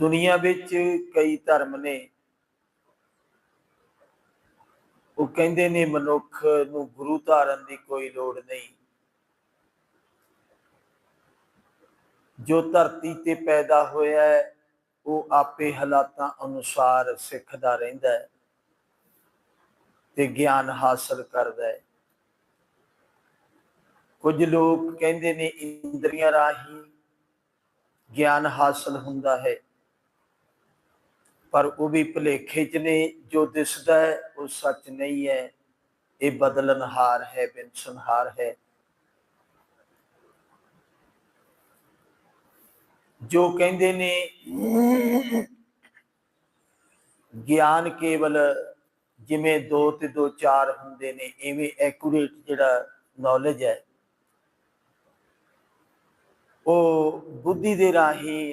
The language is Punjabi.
ਦੁਨੀਆ ਵਿੱਚ ਕਈ ਧਰਮ ਨੇ। ਉਹ ਕਹਿੰਦੇ ਨੇ, ਮਨੁੱਖ ਨੂੰ ਗੁਰੂ ਧਾਰਨ ਦੀ ਕੋਈ ਲੋੜ ਨਹੀਂ। ਜੋ ਧਰਤੀ ਤੇ ਪੈਦਾ ਹੋਇਆ ਹੈ, ਉਹ ਆਪੇ ਹਾਲਾਤਾਂ ਅਨੁਸਾਰ ਸਿੱਖਦਾ ਰਹਿੰਦਾ ਹੈ ਤੇ ਗਿਆਨ ਹਾਸਲ ਕਰਦਾ ਹੈ। ਕੁਝ ਲੋਕ ਕਹਿੰਦੇ ਨੇ, ਇੰਦਰੀਆਂ ਰਾਹੀਂ ਗਿਆਨ ਹਾਸਲ ਹੁੰਦਾ ਹੈ। ਪਰ ਉਹ ਵੀ ਭੁਲੇਖੇ ਚ ਨੇ, ਜੋ ਦਿਸਦਾ ਹੈ, ਉਹ ਸੱਚ ਨਹੀਂ ਹੈ। ਇਹ ਬਦਲਨਹਾਰ ਹੈ, ਬਿਨਸਨਹਾਰ ਹੈ। ਜੋ ਕਹਿੰਦੇ ਨੇ, ਗਿਆਨ ਕੇਵਲ ਜਿਵੇਂ 2 ਤੇ 2 4 ਹੁੰਦੇ ਨੇ, ਐਵੇਂ ਐਕੂਰੇਟ ਜਿਹੜਾ ਨੌਲੇਜ ਹੈ, ਉਹ ਬੁੱਧੀ ਦੇ ਰਾਹੀਂ